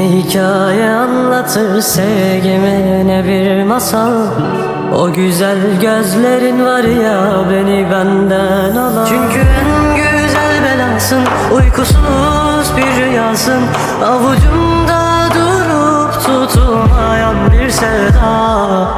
hikaye anlatır sevgimi ne bir masal. O güzel gözlerin var ya beni benden alan. Çünkü en güzel belasın uykusuz bir rüyasın. Avucumda durup tutulmayan bir sevda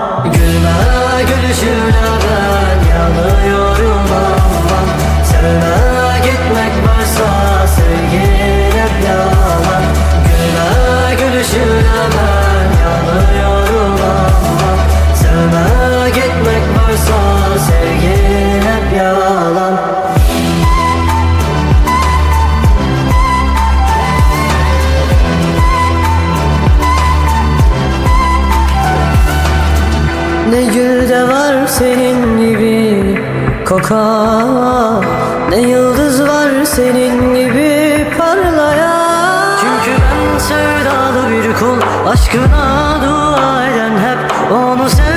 Ne gülde var senin gibi kokan Ne yıldız var senin gibi parlayan. Çünkü ben sevdalı bir kul Aşkına dua eden hep Onu sevdiğim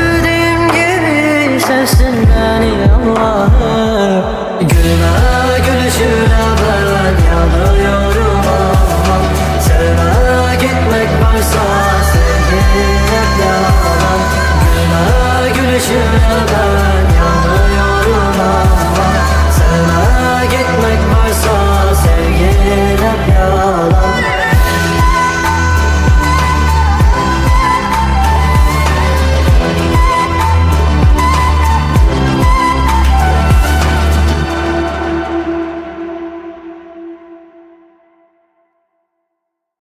sevgi hep